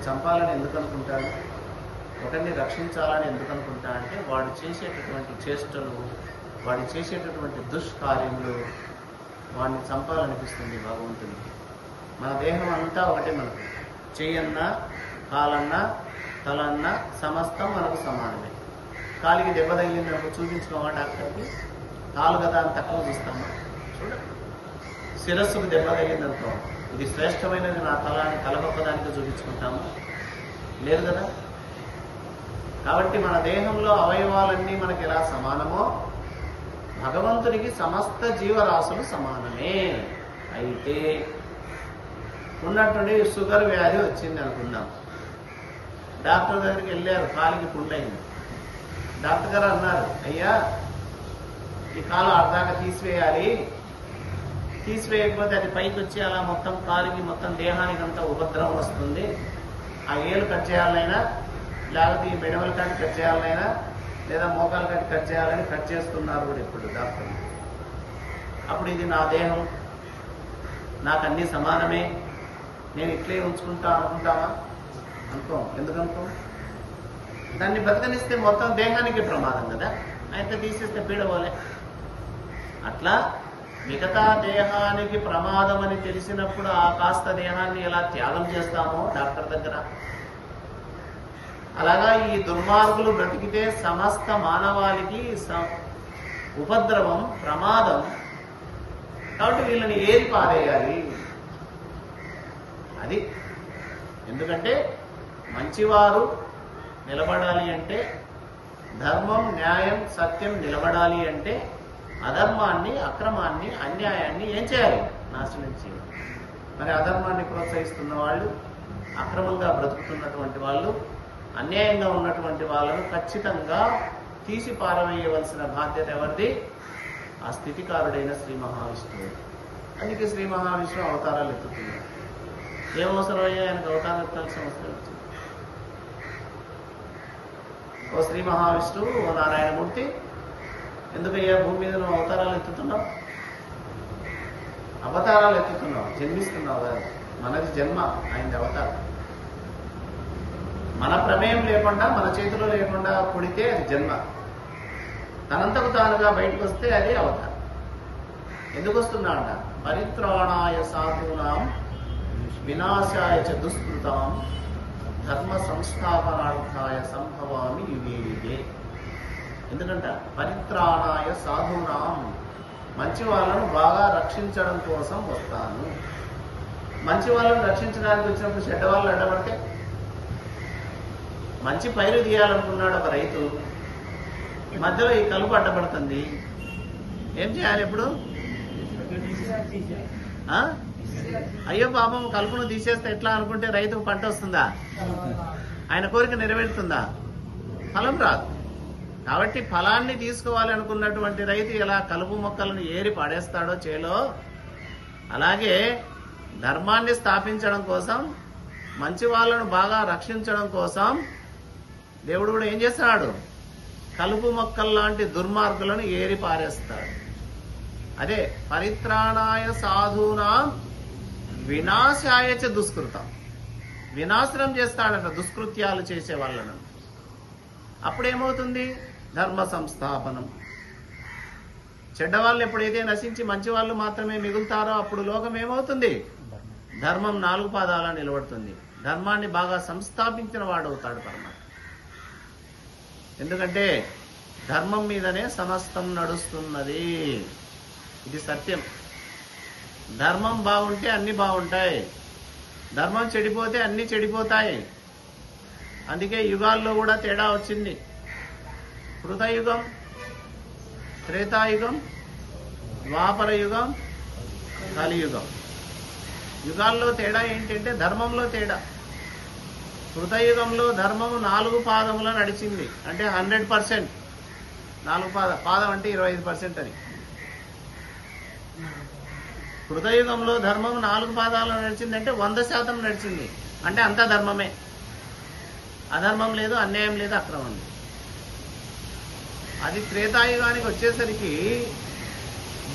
చంపాలని ఎందుకు అనుకుంటాడు ఒకరిని రక్షించాలని ఎందుకు అనుకుంటా అంటే వాడు చేసేటటువంటి చేష్టలు వాడు చేసేటటువంటి దుష్కార్యములు వాడిని చంపాలనిపిస్తుంది బాగుంటుంది. మన దేహం అంతా ఒకటే మనకు. చెయ్యన్నా కాలన్నా తలన్నా సమస్తం మనకు సమానమే. కాలికి దెబ్బ తగిలిందనుకో చూపించుకోమా డాక్టర్కి? కాలు కదా అని తక్కువ చూస్తామా? చూడండి శిరస్సుకు దెబ్బ తగిలింది ఇది శ్రేష్టమైనది నా తల అని తల గొప్పదానికి చూపించుకుంటాము. లేదు కదా? కాబట్టి మన దేహంలో అవయవాలన్నీ మనకి ఎలా సమానమో భగవంతునికి సమస్త జీవరాశులు సమానమే. అయితే ఉన్నటువంటి షుగర్ వ్యాధి వచ్చింది అనుకుందాం. డాక్టర్ దగ్గరికి వెళ్ళారు కాలికి పుండైంది డాక్టర్ గారు అన్నారు అయ్యా ఈ కాలు అర్ధాక తీసివేయాలి తీసివేయకపోతే అది పైకి వచ్చి అలా మొత్తం కాలికి మొత్తం దేహానికి అంతా ఉపద్రవం వస్తుంది. ఆ ఏలు కట్ చేయాలైనా లేకపోతే ఈ మెడవల కాటి కట్ చేయాలైనా లేదా మోకాలు కాటి కట్ చేయాలని కట్ చేస్తున్నారు కూడా ఇప్పుడు డాక్టర్లు. అప్పుడు ఇది నా దేహం నాకు అన్నీ సమానమే నేను ఇట్లే ఉంచుకుంటా అనుకుంటామా అనుకోం. ఎందుకు దాన్ని బతకనిస్తే మొత్తం దేహానికి ప్రమాదం కదా. అయితే తీసేస్తే పీడవలే అట్లా మిగతా దేహానికి ప్రమాదం అని తెలిసినప్పుడు ఆ కాస్త దేహాన్ని ఎలా త్యాగం చేస్తామో డాక్టర్ దగ్గర. అలాగా ఈ దుర్మార్గులు బ్రతికితే సమస్త మానవాళికి ఉపద్రవం ప్రమాదం కాబట్టి వీళ్ళని ఏది పారేయాలి. అది ఎందుకంటే మంచివారు నిలబడాలి అంటే ధర్మం న్యాయం సత్యం నిలబడాలి అంటే అధర్మాన్ని అక్రమాన్ని అన్యాయాన్ని ఏం చేయాలి? నాశనం చేయాలి. మరి అధర్మాన్ని ప్రోత్సహిస్తున్న వాళ్ళు అక్రమంగా బ్రతుకుతున్నటువంటి వాళ్ళు అన్యాయంగా ఉన్నటువంటి వాళ్ళను ఖచ్చితంగా తీసి పారవేయవలసిన బాధ్యత ఎవరిది? ఆ స్థితికారుడైన శ్రీ మహావిష్ణువు. అందుకే శ్రీ మహావిష్ణువు అవతారాలు ఎత్తుతున్నారు. ఏం ఆయనకు అవతారం ఎత్తాల్సిన అవసరం వచ్చింది ఓ శ్రీ మహావిష్ణువు ఓ నారాయణమూర్తి ఎందుకయ్యా? భూమి మీద నువ్వు అవతారాలు ఎత్తుతున్నావు? అవతారాలు ఎత్తుతున్నావు. జన్మిస్తున్నావు కదా. మనది జన్మ ఆయనది అవతారం. మన ప్రమేయం లేకుండా మన చేతిలో లేకుండా పుడితే అది జన్మ. తనంతకు తానుగా బయటకు వస్తే అది అవతారం. ఎందుకు వస్తున్నాడ పరిత్రాణాయ సాధూనాం వినాశాయ చ దుష్కృతాం ధర్మ సంస్థాపనార్థాయ సంభవామి యుగే యుగే ఎందుకంట పరిత్రాణాయ సాధునాం. మంచి వాళ్ళను బాగా రక్షించడం కోసం వస్తాను. మంచి వాళ్ళని రక్షించడానికి వచ్చినప్పుడు చెడ్డ వాళ్ళు అడ్డబడితే మంచి పైరు తీయాలనుకున్నాడు ఒక రైతు. మధ్యలో ఈ కలుపు అడ్డపడుతుంది. ఏం చేయాలి ఇప్పుడు? అయ్యో పాపం కలుపును తీసేస్తే ఎట్లా అనుకుంటే రైతుకు పంట వస్తుందా? ఆయన కోరిక నెరవేరుతుందా? ఫలం రాదు. కాబట్టి ఫలాన్ని తీసుకోవాలి అనుకున్నటువంటి రైతు ఎలా కలుపు మొక్కలను ఏరి పడేస్తాడో చేలో? అలాగే ధర్మాన్ని స్థాపించడం కోసం మంచి వాళ్ళను బాగా రక్షించడం కోసం దేవుడు కూడా ఏం చేస్తున్నాడు కలుపు మొక్కల్లాంటి దుర్మార్గులను ఏరి పారేస్తాడు. అదే పరిత్రాణాయ సాధూనాం వినాశాయచ దుష్కృతం. వినాశనం చేస్తాడట దుష్కృత్యాలు చేసే వాళ్ళను. అప్పుడేమవుతుంది? ధర్మ సంస్థాపనం చెడ్డవాళ్ళు ఎప్పుడైతే నశించి మంచి వాళ్ళు మాత్రమే మిగులుతారో అప్పుడు లోకం ఏమవుతుంది? ధర్మం నాలుగు పాదాల నిలబడుతుంది. ధర్మాన్ని బాగా సంస్థాపించిన వాడు అవుతాడు పరమాత్మ. ఎందుకంటే ధర్మం మీదనే సమస్తం నడుస్తున్నది. ఇది సత్యం. ధర్మం బాగుంటే అన్ని బాగుంటాయి. ధర్మం చెడిపోతే అన్ని చెడిపోతాయి. అందుకే యుగాల్లో కూడా తేడా వచ్చింది. కృతయుగం త్రేతాయుగం ద్వాపరయుగం కలియుగం. యుగాల్లో తేడా ఏంటంటే ధర్మంలో తేడా. కృతయుగంలో ధర్మము నాలుగు పాదములో నడిచింది. అంటే హండ్రెడ్ పర్సెంట్. నాలుగు పాద పాదం అంటే ఇరవై ఐదు పర్సెంట్ అని. కృతయుగంలో ధర్మం నాలుగు పాదాలు నడిచింది అంటే వంద శాతం నడిచింది. అంటే అంతా ధర్మమే. అధర్మం లేదు అన్యాయం లేదు అక్రమం లేదు. అది త్రేతాయుగానికి వచ్చేసరికి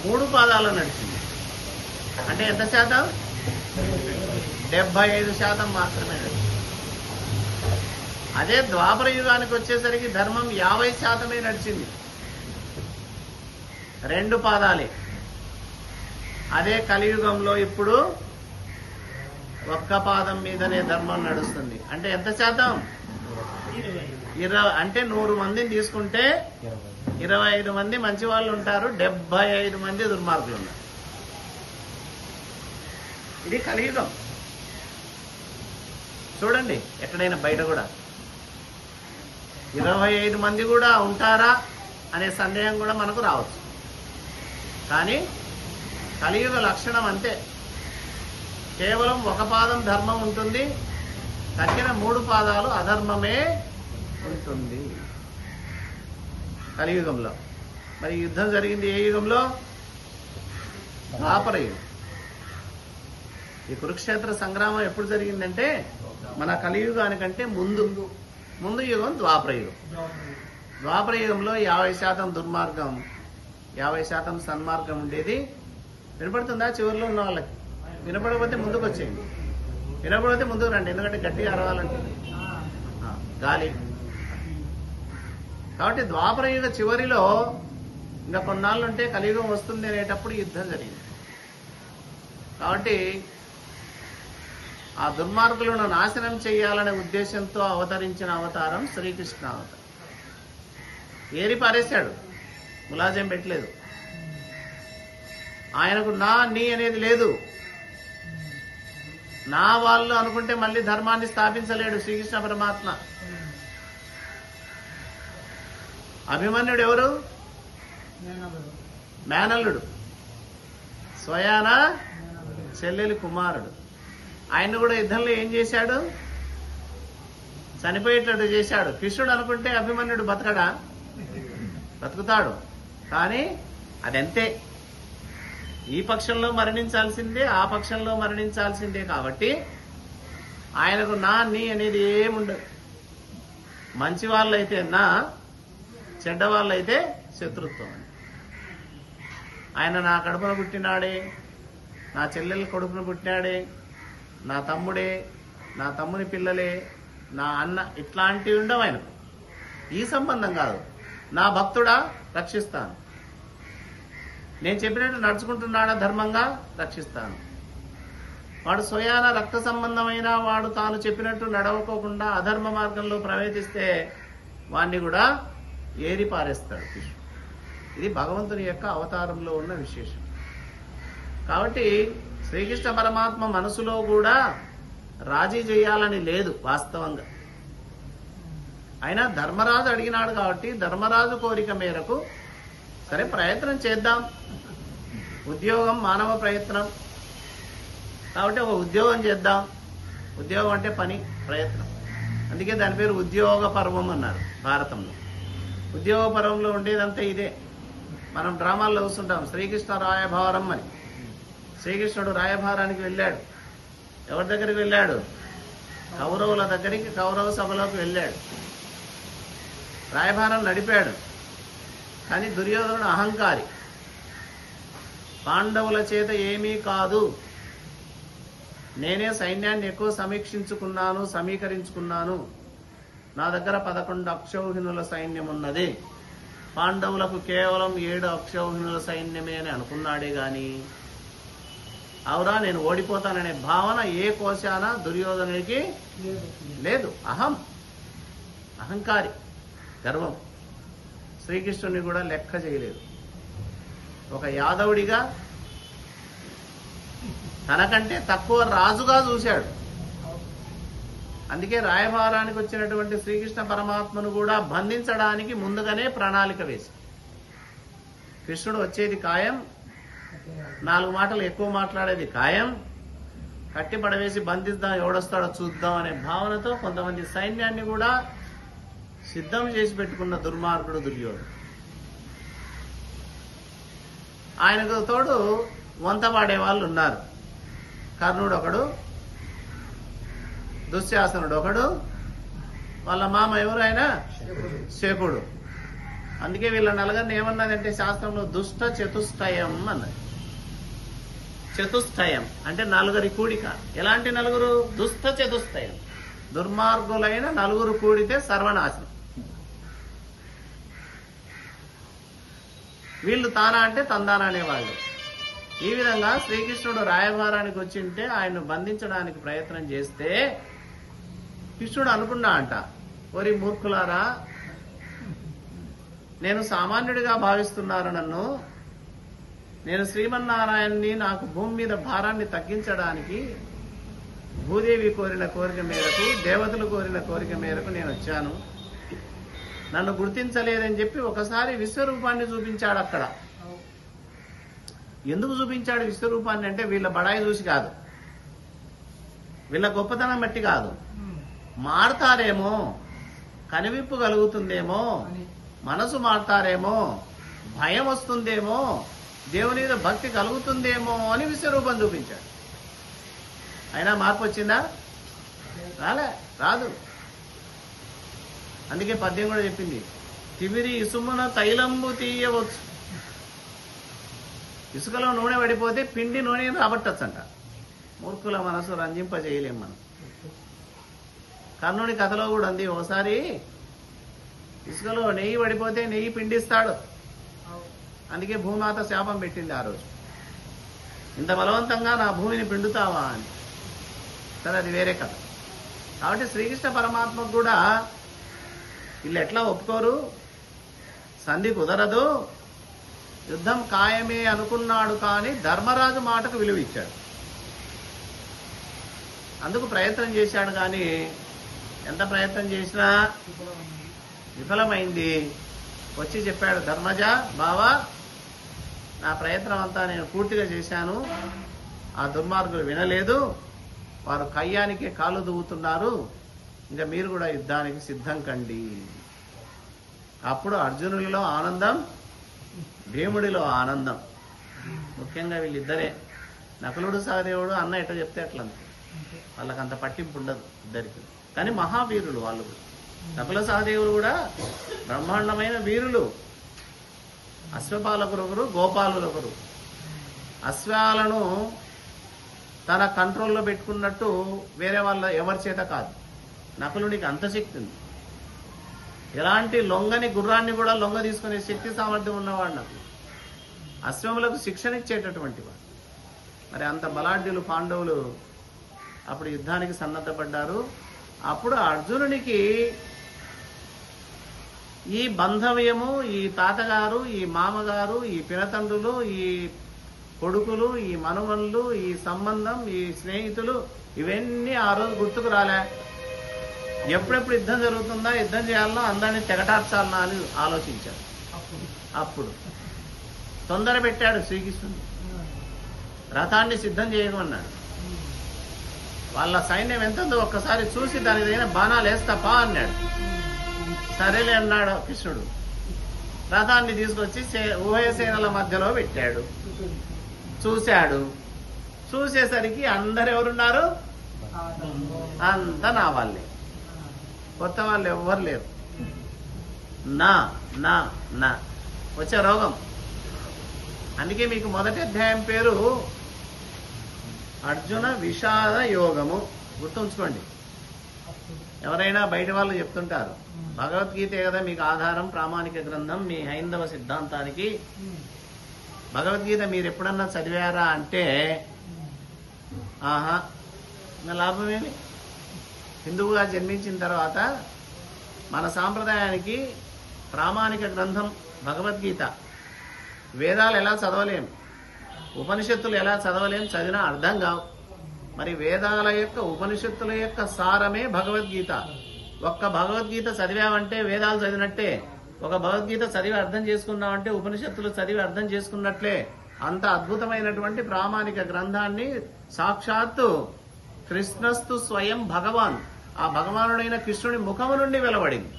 మూడు పాదాలు నడిచింది. అంటే ఎంత శాతం? డెబ్బై ఐదు శాతం మాత్రమే నడిచింది. అదే ద్వాపర యుగానికి వచ్చేసరికి ధర్మం యాభై శాతమే నడిచింది. రెండు పాదాలే. అదే కలియుగంలో ఇప్పుడు ఒక్క పాదం మీదనే ధర్మం నడుస్తుంది. అంటే ఎంత శాతం? ఇరవై అంటే నూరు మందిని తీసుకుంటే ఇరవై ఐదు మంది మంచి వాళ్ళు ఉంటారు డెబ్బై ఐదు మంది దుర్మార్గులు ఉన్నారు. ఇది కలియుగం. చూడండి ఎక్కడైనా బయట కూడా. ఇరవై ఐదు మంది కూడా ఉంటారా అనే సందేహం కూడా మనకు రావచ్చు. కానీ కలియుగ లక్షణం అంతే. కేవలం ఒక పాదం ధర్మం ఉంటుంది తగ్గిన మూడు పాదాలు అధర్మమే ఉంటుంది కలియుగంలో. మరి యుద్ధం జరిగింది ఏ యుగంలో? ద్వాపర యుగం. ఈ కురుక్షేత్ర సంగ్రామం ఎప్పుడు జరిగిందంటే మన కలియుగానికంటే ముందు. ముందు యుగం ద్వాపర యుగం. ద్వాపర యుగంలో యాభై శాతం దుర్మార్గం యాభై శాతం సన్మార్గం ఉండేది. వినపడుతుందా చివరిలో ఉన్న వాళ్ళకి? వినపడకపోతే ముందుకు వచ్చేయండి వినపడితే ముందుకు రండి ఎందుకంటే గట్టిగా అరవాలంటే. గాలి. కాబట్టి ద్వాపర యుగ చివరిలో ఇంకా కొన్నాళ్ళు ఉంటే కలియుగం వస్తుంది అనేటప్పుడు యుద్ధం జరిగింది. కాబట్టి ఆ దుర్మార్గులను నాశనం చేయాలనే ఉద్దేశంతో అవతరించిన అవతారం శ్రీకృష్ణ అవతారం. ఏరి పారేశాడు. ములాజం పెట్టలేదు. ఆయనకు నా నీ అనేది లేదు. నా వాళ్ళు అనుకుంటే మళ్ళీ ధర్మాన్ని స్థాపించలేడు శ్రీకృష్ణ పరమాత్మ. అభిమన్యుడు ఎవరు? మేనల్లుడు. స్వయాన? చెల్లెలి కుమారుడు. ఆయన కూడా యుద్ధంలో ఏం చేశాడు? చనిపోయేటట్టు చేశాడు. కృష్ణుడు అనుకుంటే అభిమన్యుడు బతకడా? బతుకుతాడు. కానీ అదంతే. ఈ పక్షంలో మరణించాల్సిందే ఆ పక్షంలో మరణించాల్సిందే కాబట్టి ఆయనకు నా నీ అనేది ఏముండదు. మంచి వాళ్ళైతే నా చెడ్డవాళ్ళు అయితే శత్రుత్వం అని. ఆయన నా కడుపున పుట్టినాడే నా చెల్లెల కొడుకును పుట్టినాడే నా తమ్ముడే నా తమ్ముని పిల్లలే నా అన్న ఇట్లాంటివి ఉండవు ఆయనకు. ఈ సంబంధం కాదు. నా భక్తుడా రక్షిస్తాను. నేను చెప్పినట్టు నడుచుకుంటున్నాడా ధర్మంగా రక్షిస్తాను. వాడు స్వయాన రక్త సంబంధమైన వాడు తాను చెప్పినట్టు నడవకోకుండా అధర్మ మార్గంలో ప్రవేశిస్తే వాణ్ణి కూడా ఏరి పారేస్తాడు కృష్ణుడు. ఇది భగవంతుని యొక్క అవతారంలో ఉన్న విశేషం. కాబట్టి శ్రీకృష్ణ పరమాత్మ మనసులో కూడా రాజీ చేయాలని లేదు వాస్తవంగా. అయినా ధర్మరాజు అడిగినాడు కాబట్టి ధర్మరాజు కోరిక మేరకు సరే ప్రయత్నం చేద్దాం. ఉద్యోగం మానవ ప్రయత్నం. కాబట్టి ఒక ఉద్యోగం చేద్దాం. ఉద్యోగం అంటే పని ప్రయత్నం. అందుకే దాని పేరు ఉద్యోగ పర్వం అన్నారు భారతంలో. ఉద్యోగపరంలో ఉండేదంతా ఇదే. మనం డ్రామాల్లో చూస్తుంటాం శ్రీకృష్ణ రాయభారం అని. శ్రీకృష్ణుడు రాయభారానికి వెళ్ళాడు. ఎవరి దగ్గరికి వెళ్ళాడు? కౌరవుల దగ్గరికి కౌరవ సభలోకి వెళ్ళాడు. రాయభారం నడిపాడు. కానీ దుర్యోధనుడు అహంకారి. పాండవుల చేత ఏమీ కాదు. నేనే సైన్యాన్ని ఎక్కువ సమీక్షించుకున్నాను సమీకరించుకున్నాను. నా దగ్గర పదకొండు అక్షౌహిణుల సైన్యం ఉన్నది పాండవులకు కేవలం ఏడు అక్షౌహిణుల సైన్యమే అని అనుకున్నాడే గాని అవురా నేను ఓడిపోతాననే భావన ఏ కోశాన దుర్యోధనుడికి లేదు. అహం. అహంకారి. గర్వం. శ్రీకృష్ణుని కూడా లెక్క చేయలేదు. ఒక యాదవుడిగా తనకంటే తక్కువ రాజుగా చూశాడు. అందుకే రాయభారానికి వచ్చినటువంటి శ్రీకృష్ణ పరమాత్మను కూడా బంధించడానికి ముందుగానే ప్రణాళిక వేసి. కృష్ణుడు వచ్చేది ఖాయం నాలుగు మాటలు ఎక్కువ మాట్లాడేది ఖాయం. కట్టి పడవేసి బంధిద్దాం ఎవడొస్తాడో చూద్దాం అనే భావనతో కొంతమంది సైన్యాన్ని కూడా సిద్ధం చేసి పెట్టుకున్న దుర్మార్గుడు దుర్యోధుడు ఆయనకు తోడు వంతపాడే వాళ్ళు ఉన్నారు. కర్ణుడు ఒకడు దుశ్శాసనుడు ఒకడు వాళ్ళ మామ ఎవరు ఆయన? శకుడు. అందుకే వీళ్ళ నలుగురిని ఏమన్నదంటే శాస్త్రంలో దుష్ట చతుష్టయం అన్నది. చతుష్టయం అంటే నలుగురి కూడిక. ఎలాంటి నలుగురు? దుష్ట చతుష్టయం. దుర్మార్గులైన నలుగురు కూడితే సర్వనాశనం. వీళ్ళు తానా అంటే తందానా అనేవాళ్ళు. ఈ విధంగా శ్రీకృష్ణుడు రాయభారానికి వచ్చింటే ఆయన్ను బంధించడానికి ప్రయత్నం చేస్తే శిష్యుడు అనుకున్నా అంట ఓరి మూర్ఖులారా నేను సామాన్యుడిగా భావిస్తున్నారు నన్ను. నేను శ్రీమన్నారాయణ్ణి నాకు భూమి మీద భారాన్ని తగ్గించడానికి భూదేవి కోరిన కోరిక మేరకు దేవతలు కోరిన కోరిక మేరకు నేను వచ్చాను. నన్ను గుర్తించలేదని చెప్పి ఒకసారి విశ్వరూపాన్ని చూపించాడు అక్కడ. ఎందుకు చూపించాడు విశ్వరూపాన్ని అంటే వీళ్ళ బడాయి చూసి కాదు. వీళ్ళ గొప్పతనం బట్టి కాదు. మారతారేమో? కనివిప్పు కలుగుతుందేమో? మనసు మారతారేమో? భయం వస్తుందేమో? దేవుని మీద భక్తి కలుగుతుందేమో అని విశ్వరూపం చూపించాడు. అయినా మార్పు వచ్చిందా? రాలే రాదు. అందుకే పద్యం కూడా చెప్పింది. తిమిరి ఇసుమున తైలంబు తీయవచ్చు. ఇసుకలో నూనె పడిపోతే పిండి నూనె రాబట్టచ్చంట. మూర్ఖుల మనసు రంజింపజేయలేం మనం. కర్ణుని కథలో కూడా ఉంది ఓసారి ఇసుకలో నెయ్యి పడిపోతే నెయ్యి పిండిస్తాడు. అందుకే భూమాత శాపం పెట్టింది ఆ రోజు. ఇంత బలవంతంగా నా భూమిని పిండుతావా? అని. సరే అది వేరే కథ. కాబట్టి శ్రీకృష్ణ పరమాత్మకు కూడా వీళ్ళు ఎట్లా ఒప్పుకోరు? సంధి కుదరదు. యుద్ధం ఖాయమే అనుకున్నాడు కానీ ధర్మరాజు మాటకు విలువ ఇచ్చాడు అందుకు ప్రయత్నం చేశాడు కానీ ఎంత ప్రయత్నం చేసినా విఫలమైంది. వచ్చి చెప్పాడు ధర్మజ బావా నా ప్రయత్నం అంతా నేను పూర్తిగా చేశాను. ఆ దుర్మార్గులు వినలేదు. వారు కయ్యానికే కాలు దువ్వుతున్నారు. ఇంకా మీరు కూడా యుద్ధానికి సిద్ధం కండి. అప్పుడు అర్జునుడిలో ఆనందం భీముడిలో ఆనందం. ముఖ్యంగా వీళ్ళిద్దరే. నకులుడు సహదేవుడు అన్న ఎట్ట చెప్తే అట్లా వాళ్ళకి అంత పట్టింపు ఉండదు ఇద్దరికి. కానీ మహావీరులు వాళ్ళు నకుల సహదేవులు కూడా బ్రహ్మాండమైన వీరులు. అశ్వపాలకులొకరు గోపాలులొకరు అశ్వాలను తన కంట్రోల్లో పెట్టుకున్నట్టు వేరే వాళ్ళ ఎవరి చేత కాదు. నకులునికి అంత శక్తి ఉంది. ఎలాంటి లొంగని గుర్రాన్ని కూడా లొంగ తీసుకునే శక్తి సామర్థ్యం ఉన్నవాడు నాకు అశ్వములకు శిక్షణ ఇచ్చేటటువంటి వాడు. మరి అంత బలాఢ్యులు పాండవులు అప్పుడు యుద్ధానికి సన్నద్ధపడ్డారు అప్పుడు అర్జునునికి ఈ బంధవ్యము ఈ తాతగారు ఈ మామగారు ఈ పినతండ్రులు ఈ కొడుకులు ఈ మనవళ్ళు ఈ సంబంధం ఈ స్నేహితులు ఇవన్నీ ఆ రోజు గుర్తుకు రాలే. ఎప్పుడెప్పుడు యుద్ధం జరుగుతుందా యుద్ధం చేయాలన్నా అందరినీ తెగటార్చాలన్నా అని ఆలోచించాడు అప్పుడు తొందర పెట్టాడు శ్రీకృష్ణుడు. రథాన్ని సిద్ధం చేయమన్నాడు. వాళ్ళ సైన్యం ఎంత ఉందో ఒక్కసారి చూసి దాని దగ్గర బాణాలు వేస్తాపా అన్నాడు. సరేలే అన్నాడు కృష్ణుడు. రథాన్ని తీసుకొచ్చి ఉభయసేనల మధ్యలో పెట్టాడు. చూశాడు. చూసేసరికి అందరు ఎవరున్నారు? అంతా నా వాళ్ళే. కొత్త వాళ్ళు ఎవ్వరు లేరు. నా నా నా. వచ్చే రోగం. అందుకే మీకు మొదటి అధ్యాయం పేరు అర్జున విషాద యోగము. గుర్తుంచుకోండి. ఎవరైనా బయట వాళ్ళు చెప్తుంటారు భగవద్గీతే కదా మీకు ఆధారం ప్రామాణిక గ్రంథం మీ హైందవ సిద్ధాంతానికి. భగవద్గీత మీరు ఎప్పుడన్నా చదివారా అంటే ఆహా ఇంకా లాభమేమి హిందువుగా జన్మించిన తర్వాత మన సాంప్రదాయానికి ప్రామాణిక గ్రంథం భగవద్గీత. వేదాలు ఎలా చదవలేము ఉపనిషత్తులు ఎలా చదవలేం చదివినా అర్థం కావు. మరి వేదాల యొక్క ఉపనిషత్తుల యొక్క సారమే భగవద్గీత. ఒక్క భగవద్గీత చదివామంటే వేదాలు చదివినట్టే ఒక భగవద్గీత చదివి అర్థం చేసుకున్నామంటే ఉపనిషత్తులు చదివి అర్థం చేసుకున్నట్లే. అంత అద్భుతమైనటువంటి ప్రామాణిక గ్రంథాన్ని సాక్షాత్తు కృష్ణస్తు స్వయం భగవాన్. ఆ భగవానుడైన కృష్ణుడి ముఖము నుండి వెలువడింది.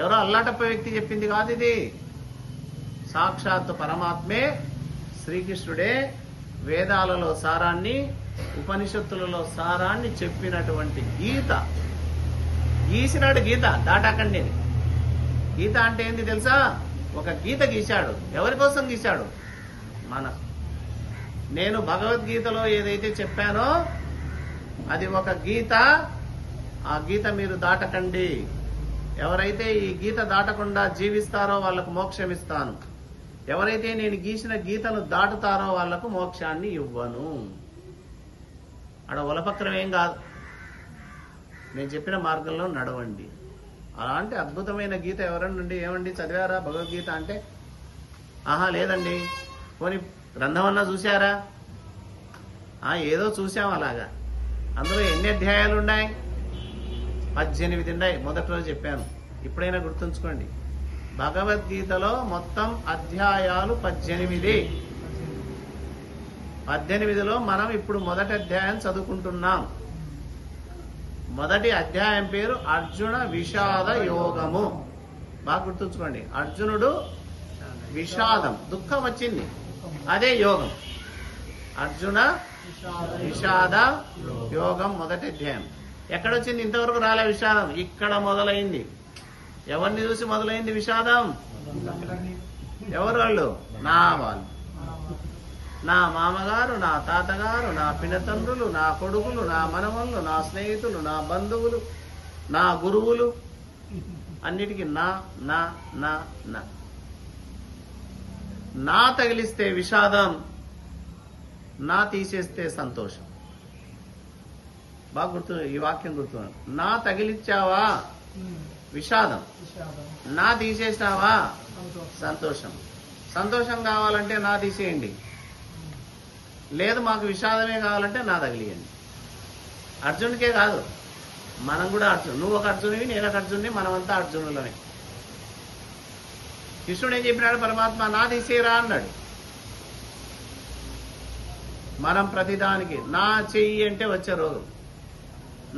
ఎవరో అల్లాటప్ప వ్యక్తి చెప్పింది కాదు ఇది. సాక్షాత్తు పరమాత్మే శ్రీకృష్ణుడే వేదాలలో సారాన్ని ఉపనిషత్తులలో సారాన్ని చెప్పినటువంటి గీత. గీసినాడు గీత దాటాకండి గీత అంటే ఏంది తెలుసా? ఒక గీత గీశాడు. ఎవరి కోసం గీశాడు? మన. నేను భగవద్గీతలో ఏదైతే చెప్పానో అది ఒక గీత ఆ గీత మీరు దాటకండి. ఎవరైతే ఈ గీత దాటకుండా జీవిస్తారో వాళ్ళకు మోక్షం ఇస్తాను ఎవరైతే నేను గీసిన గీతను దాటుతారో వాళ్ళకు మోక్షాన్ని ఇవ్వను. అక్కడ ఉలపక్రమేం ఏం కాదు. నేను చెప్పిన మార్గంలో నడవండి. అలాంటి అద్భుతమైన గీత ఎవరన్నా ఏమండి చదివారా? భగవద్గీత అంటే ఆహా లేదండి. పోనీ గ్రంథమన్నా చూశారా? ఆ, ఏదో చూసాం అలాగా. అందులో ఎన్ని అధ్యాయాలు ఉన్నాయి? పద్దెనిమిది ఉన్నాయి. మొదటి రోజు చెప్పాను. ఇప్పుడైనా గుర్తుంచుకోండి. భగవద్గీతలో మొత్తం అధ్యాయాలు పద్దెనిమిది. పద్దెనిమిదిలో మనం ఇప్పుడు మొదటి అధ్యాయం చదువుకుంటున్నాం. మొదటి అధ్యాయం పేరు అర్జున విషాద యోగము. బాగా గుర్తుంచుకోండి. అర్జునుడు విషాదం దుఃఖం వచ్చింది. అదే యోగం. అర్జున విషాద యోగం మొదటి అధ్యాయం. ఎక్కడొచ్చింది ఇంతవరకు రాలే విషాదం. ఇక్కడ మొదలైంది. ఎవరిని చూసి మొదలైంది విషాదం? ఎవరు వాళ్ళు నా వాళ్ళు. నా మామగారు నా తాతగారు నా పినతండ్రులు నా కొడుకులు నా మనవళ్ళు నా స్నేహితులు నా బంధువులు నా గురువులు. అన్నిటికీ నా నా నా నా. నా తగిలిస్తే విషాదం నా తీసేస్తే సంతోషం. బాగా గుర్తు ఈ వాక్యం గుర్తు నా తగిలిచ్చావా? విషాదం. నా తీసేసావా సంతోషం. సంతోషం. కావాలంటే నా తీసేయండి. లేదు మాకు విషాదమే కావాలంటే నా తగిలియండి. అర్జునుడికే కాదు. మనం కూడా అర్జున్ నువ్వు ఒక అర్జునువి నేను ఒక అర్జునుని మనమంతా అర్జునులమే. కృష్ణుడు ఏం చెప్పినాడు? పరమాత్మ నా తీసేరా అన్నాడు. మనం ప్రతిదానికి నా చెయ్యి అంటే వచ్చే రోగం.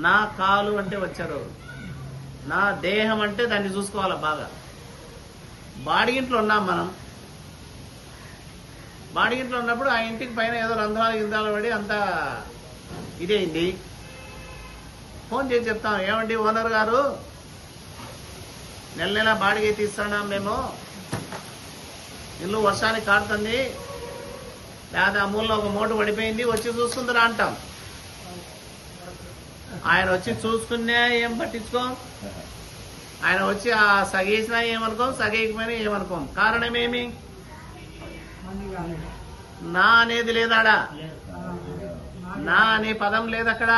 నా కాలు అంటే వచ్చే రోగం. నా దేహం అంటే దాన్ని చూసుకోవాలి బాగా? బాడిగింట్లో ఉన్నాం మనం. బాడిగింట్లో ఉన్నప్పుడు ఆ ఇంటికి పైన ఏదో రంధ్రాలు గింధ్రాలు పడి అంతా ఇదేంది. ఫోన్ చేసి చెప్తాం ఏమండి ఓనర్ గారు? నెల నెల బాడిగ తీస్తున్నాం మేము? ఇల్లు వర్షానికి కాడుతుంది లేదా ఆ మూలలో ఒక మోటు పడిపోయింది వచ్చి చూసుకుందరా అంటాం. ఆయన వచ్చి చూసుకున్నా ఏం పట్టించుకో? ఆయన వచ్చి ఆ సగేసినా ఏమనుకోం సగేయకపోయినా ఏమనుకోం. కారణమేమి? నా అనేది లేదాడా? నా అనే పదం లేదు అక్కడ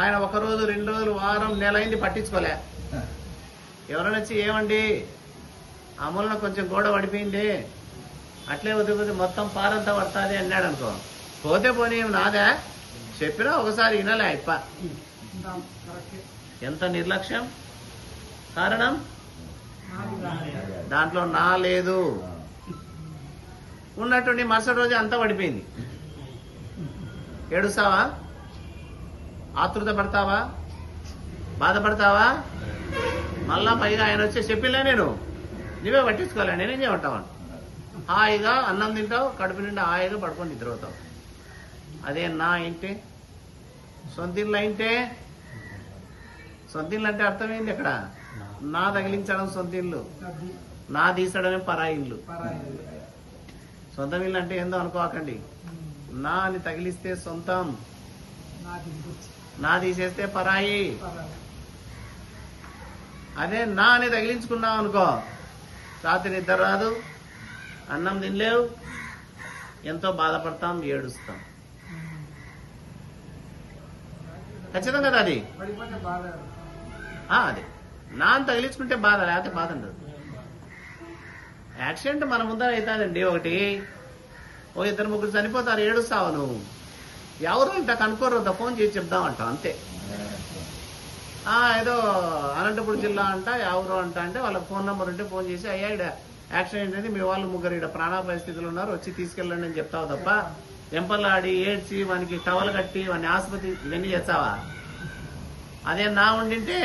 ఆయన ఒక రోజు రెండు రోజులు వారం నెల అయింది పట్టించుకోలే. ఎవరైనా వచ్చి ఏమండి? అమూలన కొంచెం గోడ పడిపోయింది. అట్లే వదిలిపోతే మొత్తం పారంతా పడుతుంది అన్నాడు అనుకో పోతే పోనీ నాదే? చెప్పినా ఒకసారి వినలే అప్ప ఎంత నిర్లక్ష్యం? కారణం? దాంట్లో నా లేదు. ఉన్నట్టుండి మరుసటి రోజు అంతా పడిపోయింది. ఏడుస్తావా? ఆతృత పడతావా? బాధపడతావా? మళ్ళా పైగా ఆయన వచ్చి చెప్పిలే నేను. నువ్వే పట్టించుకోలే నేనేం చేయమంటావా? హాయిగా అన్నం తింటావు కడుపు నిండా హాయిగా పడుకొని నిద్రపోతావు. అదే నా ఇంటే సొంత ఇల్లు సొంత ఇల్లు అంటే అర్థమైంది ఇక్కడ నా తగిలించడం సొంత ఇల్లు నా తీసడమే పరాయి ఇల్లు సొంతం ఇల్లు అంటే ఏందో అనుకోకండి. నా అని తగిలిస్తే సొంతం. నా తీసేస్తే పరాయి. అదే నా అని తగిలించుకున్నావు అనుకో. రాత్రి నిద్ర రాదు అన్నం తినలేవు ఎంతో బాధపడతాం ఏడుస్తాం. ఖచ్చితంగా కదా అది. నా అని తగిలించుకుంటే బాధ లేకపోతే బాధ ఉండదు. యాక్సిడెంట్ మన ముందర అవుతుందండి ఒకటి. ఓ ఇద్దరు ముగ్గురు చనిపోతారు ఏడుస్తావు నువ్వు? ఎవరు అంట కనుక్కోరు ఫోన్ చేసి చెప్దామంటావు అంతే. ఆ, ఏదో అనంతపురం జిల్లా అంట ఎవరు అంట అంటే వాళ్ళకి ఫోన్ నెంబర్ ఉంటే ఫోన్ చేసి అయ్యా ఇక్కడ యాక్సిడెంట్ అయింది మీ వాళ్ళు ముగ్గురు ఇక్కడ ప్రాణాపాయ స్థితిలో ఉన్నారు వచ్చి తీసుకెళ్ళండి అని చెప్తావు తప్ప వెంపలాడి ఏడ్చి వానికి టవల్ కట్టి వాడిని ఆసుపత్రి ఇవన్నీ చేస్తావా? అదే నా ఉండింటే